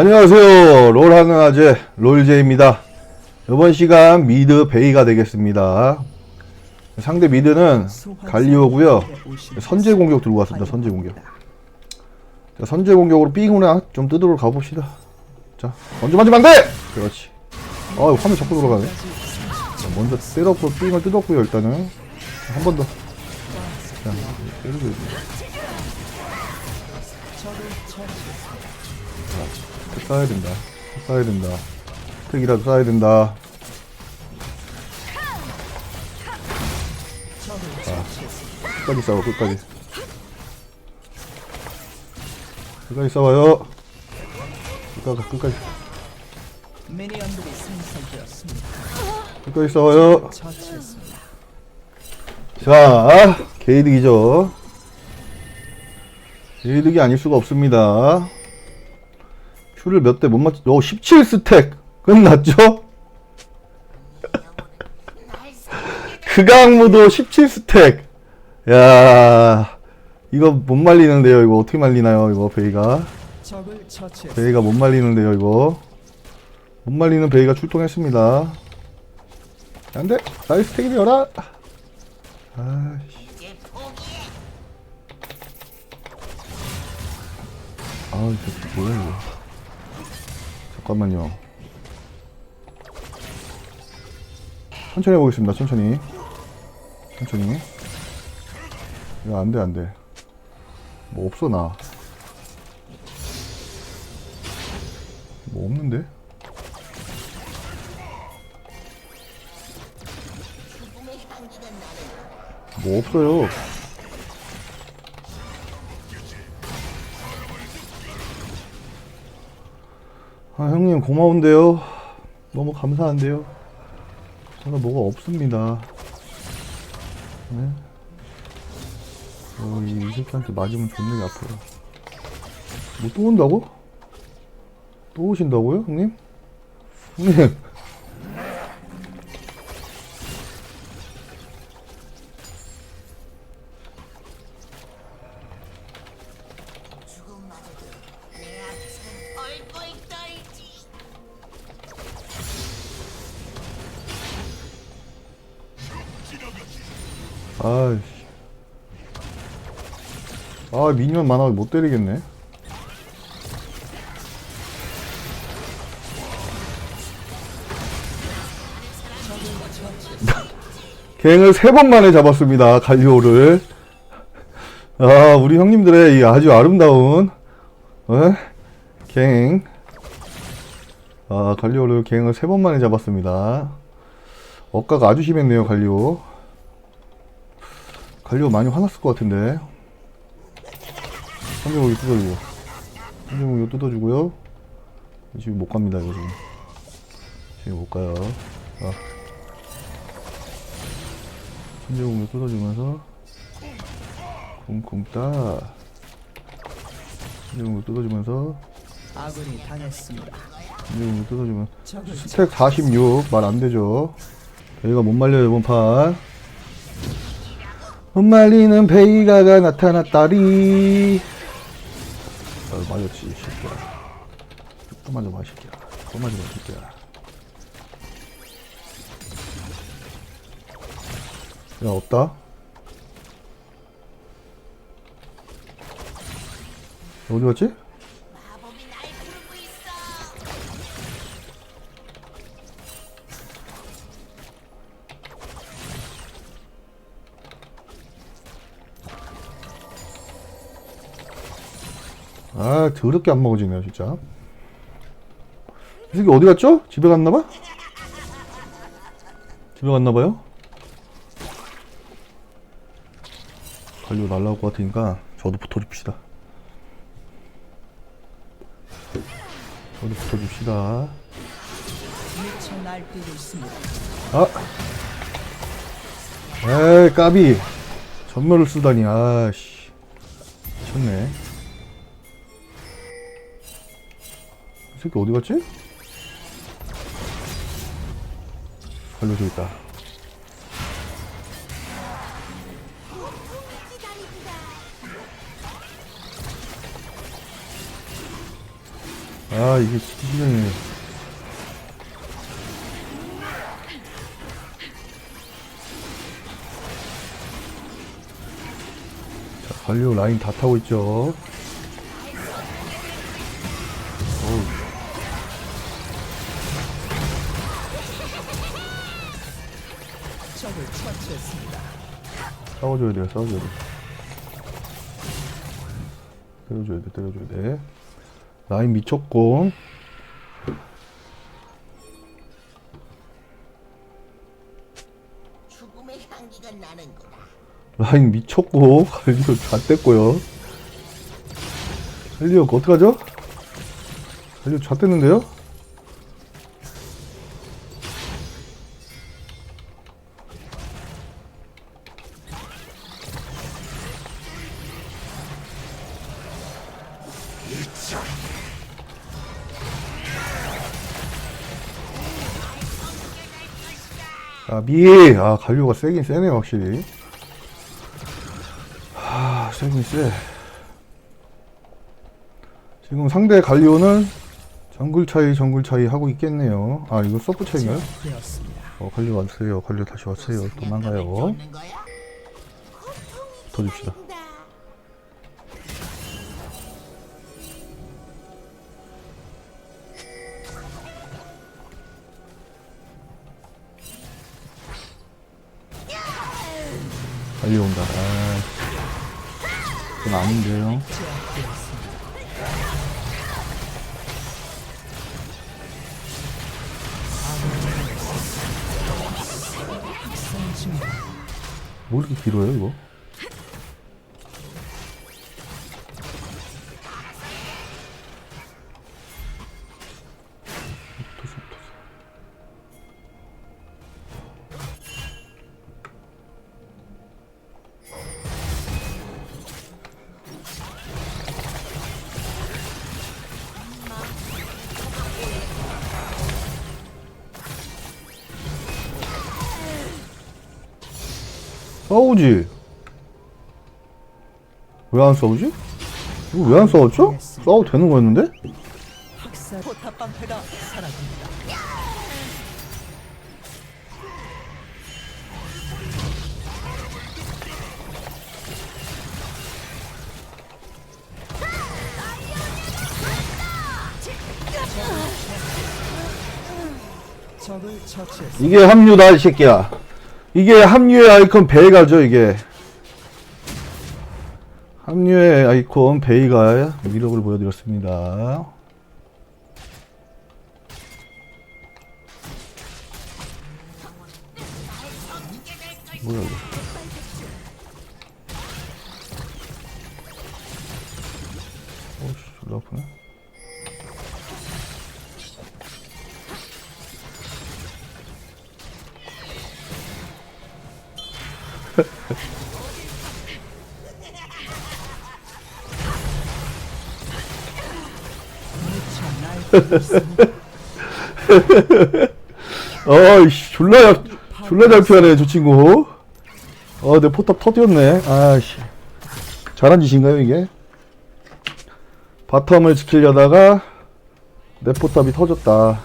안녕하세요. 롤하는 아재 롤제입니다. 이번 시간 미드 베이가 되겠습니다. 상대 미드는 갈리오고요. 선제 공격 들고 왔습니다. 선제 공격. 자, 선제 공격으로 삥으로 좀 뜯으러 가봅시다. 자, 먼저 맞으면 안 돼! 그렇지. 아, 화면 자꾸 돌아가네. 자, 먼저 때렸고 삥을 뜯었고요. 일단은 한 번 더. 자, 때리고 쏴야 된다. 쏴야 된다. 특이라도 쏴야 된다. 자, 끝까지 싸워, 끝까지. 끝까지 싸워요. 끝까지, 끝까지. 끝까지 싸워요. 자, 게이득이죠. 게이득이 아닐 수가 없습니다. 큐를 몇 대 못 맞, 오, 17스택! 끝났죠? 극악무도 17스택! 야 이거 못 말리는데요, 이거. 어떻게 말리나요, 이거, 베이가. 베이가 못 말리는데요, 이거. 못 말리는 베이가 출동했습니다. 안 돼! 나이스 택이여라! 아이씨. 아우, 이 새끼 뭐야, 이거. 잠깐만요. 천천히 해보겠습니다, 천천히. 천천히. 야, 안 돼, 안 돼. 뭐 없어, 나. 뭐 없는데? 뭐 없어요. 아, 형님 고마운데요. 너무 감사한데요. 제가 뭐가 없습니다. 네? 어, 이, 이 새끼한테 맞으면 존나 아파요. 뭐또 온다고? 또 오신다고요, 형님? 형님. 아이씨. 아, 미니언 많아 못 때리겠네. 갱을 세 번 만에 잡았습니다. 갈리오를. 아, 우리 형님들의 이 아주 아름다운, 어? 갱. 아, 갈리오를 갱을 세 번 만에 잡았습니다. 억가가 아주 심했네요, 갈리오. 갈리오 많이 화났을 것 같은데. 선정우기 뜯어주고. 선정우기 뜯어주고요. 지금 못 갑니다, 이거 지금. 지금 못 가요. 아. 선정우기 뜯어주면서. 쿵쿵 따. 선정우기 뜯어주면서. 아군이 당했습니다. 선정우기 뜯어주면. 스택 46. 말 안 되죠. 베이가 못 말려요, 이번 판. 못 말리는 베이가가 나타났다리. 아, 맞았지, 이 새끼야. 또 맞아봐, 이 새끼야. 또 맞아봐, 이 새끼야. 야, 없다? 어디 갔지? 아, 더럽게 안 먹어지네요, 진짜. 이 새끼 어디 갔죠? 집에 갔나봐? 집에 갔나봐요? 관료 날라올 것 같으니까 저도 붙어줍시다. 저도 붙어줍시다. 아! 에이, 까비. 전멸을 쓰다니, 아씨. 미쳤네. 새끼 어디 갔지? 걸려져 있다. 아 이게 진짜 자 관료 라인 다 타고 있죠 적을 처치했습니다. 싸워줘야 돼요 싸워줘야 돼 때려줘야 돼 때려줘야 돼 라인 미쳤고 죽음의 향기가 나는구나. 라인 미쳤고 관료 다 뗐고요 관료 어떡하죠? 관료 다 뗐는데요? 아, 미! 아, 관료가 세긴 세네, 확실히. 하, 세긴 세. 지금 상대 관료는 정글 차이, 정글 차이 하고 있겠네요. 아, 이거 서프 차이인가요? 어, 관료 왔어요. 관료 다시 왔어요. 도망가요. 더 줍시다. 관료 온다. 아, 그건 아닌데요. 뭐 이렇게 길어요, 이거? 싸우지? 왜안 싸우지? 이거 왜 안 싸웠죠? 싸워도 되는 거였는데? 이게 합류다 이 새끼야 이게 합류의 아이콘 베이가죠 이게. 합류의 아이콘 베이가 위력을 보여드렸습니다. 뭐야 이거 어이씨 졸라 잘- 졸라 잘 피하네 저 친구. 어내 포탑 터뜨렸네. 아씨. 잘한 짓인가요 이게? 바텀을 지키려다가 내 포탑이 터졌다.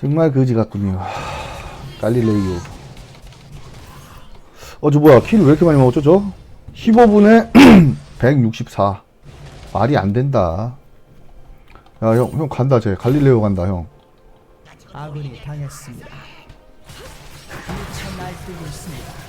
정말 그지 같군요. 갈릴레이오 어 저 뭐야 킬왜 이렇게 많이 먹었죠 저? 15분에 164 말이 안 된다 야 형 형 간다 쟤 갈릴레오 간다 형 아군이 당했습니다. 미쳐 날뛰고 있습니다.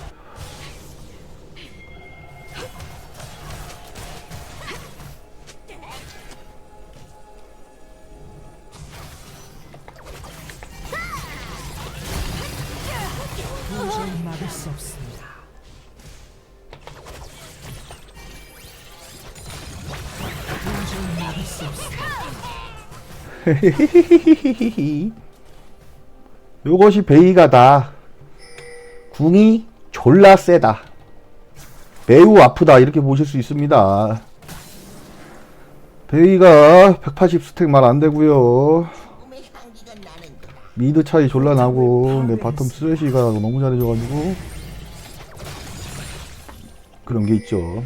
요것이 베이가다. 궁이 졸라 세다. 매우 아프다. 이렇게 보실 수 있습니다. 베이가 180 스택 말 안 되고요. 미드 차이 졸라 나고 내 바텀 쓰레쉬가 너무 잘해줘가지고 그런 게 있죠.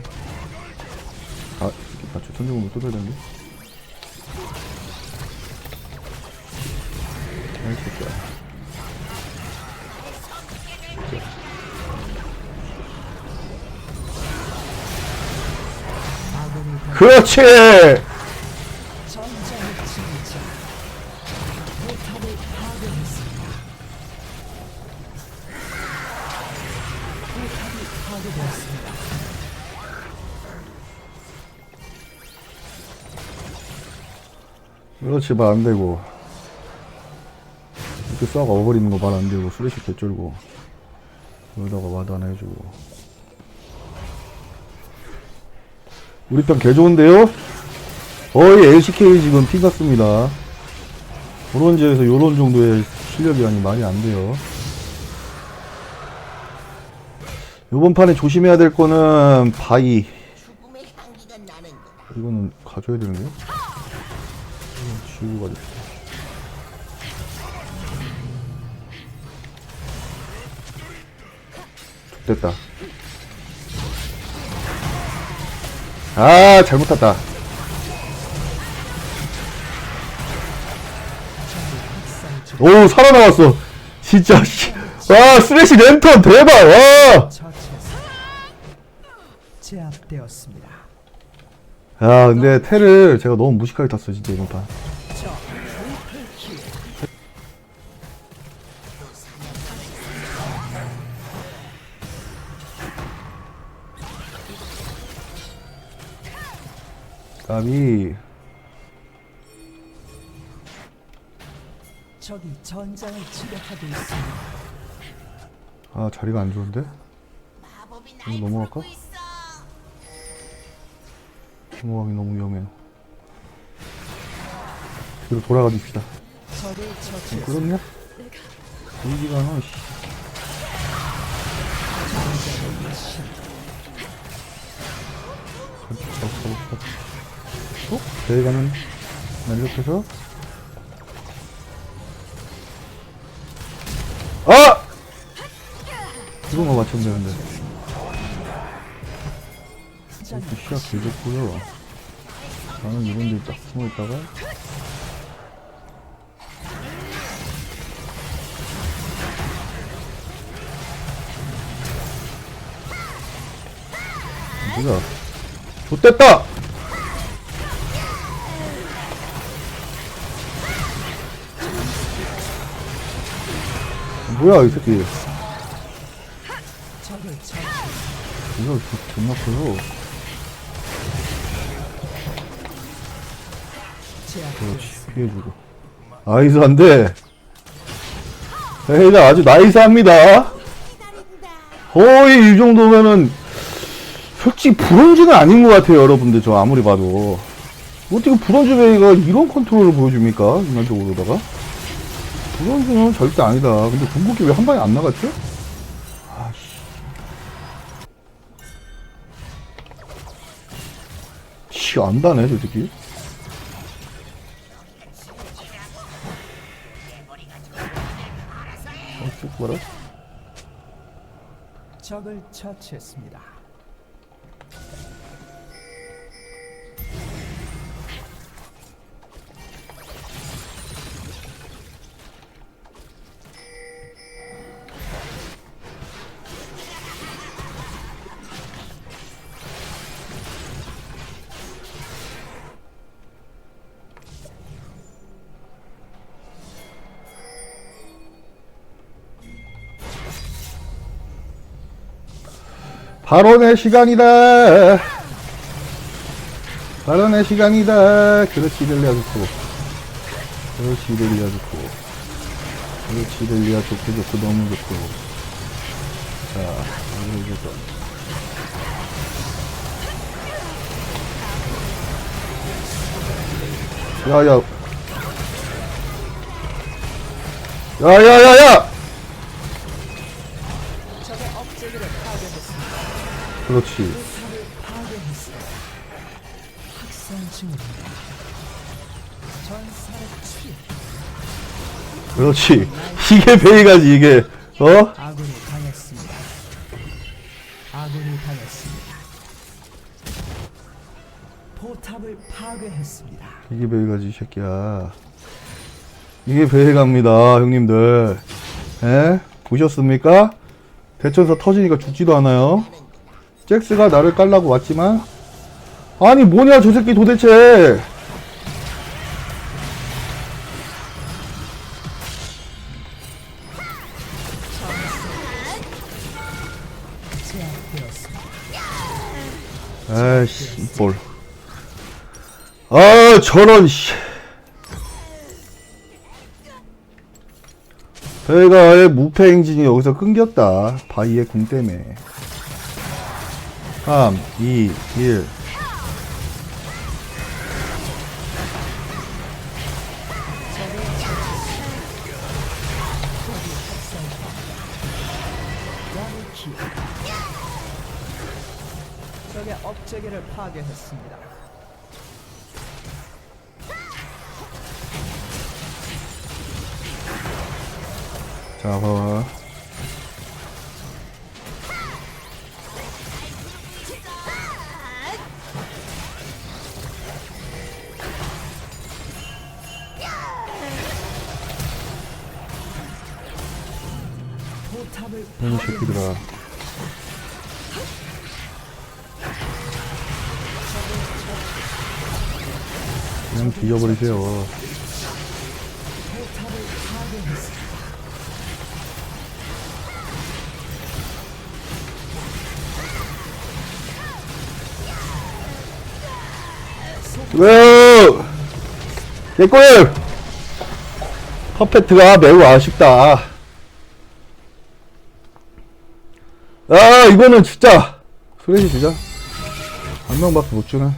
아, 나 선정으로 또 돼야 되는데. 이 새끼야. 그렇지! 그렇지, 뭐, 안 되고. 이렇게 싹 어버리는 거 말 안 되고, 수레시 개쩔고. 여기다가 와도 하나 해주고. 우리 편 개 좋은데요? 거의 LCK 지금 피 같습니다. 브론즈에서 요런 정도의 실력이 아니 말이 안 돼요. 요번 판에 조심해야 될 거는 바이. 이거는 가져야 되는데요? 이거 지우고 가자. 됐다. 아, 잘못 탔다. 오, 살아나왔어. 진짜, 씨. 와, 스매시 랜턴 대박, 와! 제압되었습니다. 야, 근데 테를 제가 너무 무식하게 탔어, 진짜, 이번 판. 까비. 적이 전장을 지배하고 있습니다. 아, 자리가 안 좋은데? 마법이 이거 날 넘어갈까? 넘어가기 너무 위험해요. 뒤로 돌아가 줍시다. 적을. 그렇냐? 않아, 씨. 가봅시다, 가봅시다. 어? 저희 가면, 날렵해서. 아! 이런 거 맞추면 되는데. 이렇게 시야 길겠고요. 나는 이런 데딱 숨어 있다가. 뭐야? 좋됐다! 뭐야, 이 새끼. 이거 저- 존나 커요. 제압되었습니다. 피해주고. 나이스 안 돼. 회장 아주 나이스합니다. 거의 이 정도면은 솔직히 브론즈는 아닌 것 같아요, 여러분들. 저 아무리 봐도. 어떻게 브론즈 베이가 이런 컨트롤을 보여줍니까? 인간적으로다가? 브론즈는 절대 아니다. 근데 궁극기 왜 한 방에 안 나갔죠? 아씨. 씨, 안 다네, 저 새끼. 어, 쭉 봐라. 적을 처치했습니다. 내 시간이다. 내 시간이다. 그렇지, 좋고. 그렇지, 좋고. 그렇지, 델리아 좋고, 좋고, 너무 좋고. 자, 오늘 이제 또. 야, 야. 야, 야, 야, 야! 그렇지. 그렇지. 이게 베이가지, 이게. 어? 이게 베이가지, 이 새끼야. 이게 베이가입니다, 형님들. 에? 보셨습니까? 대천사 터지니까 죽지도 않아요. 잭스가 나를 깔라고 왔지만, 아니 뭐냐 저 새끼 도대체. 아이씨 뭘. 아 저런 씨. 배가의 무패 행진이 여기서 끊겼다. 바이의 궁 때문에. 3, 2, 1. 원키. 적의 업체계를 파괴했습니다. 자, 봐봐. 그냥 파괴했습니다. 왜요? 개꿀! 퍼펙트가 매우 아쉽다. 아, 이거는 진짜. 수레지 진짜. 한 명밖에 못 주네.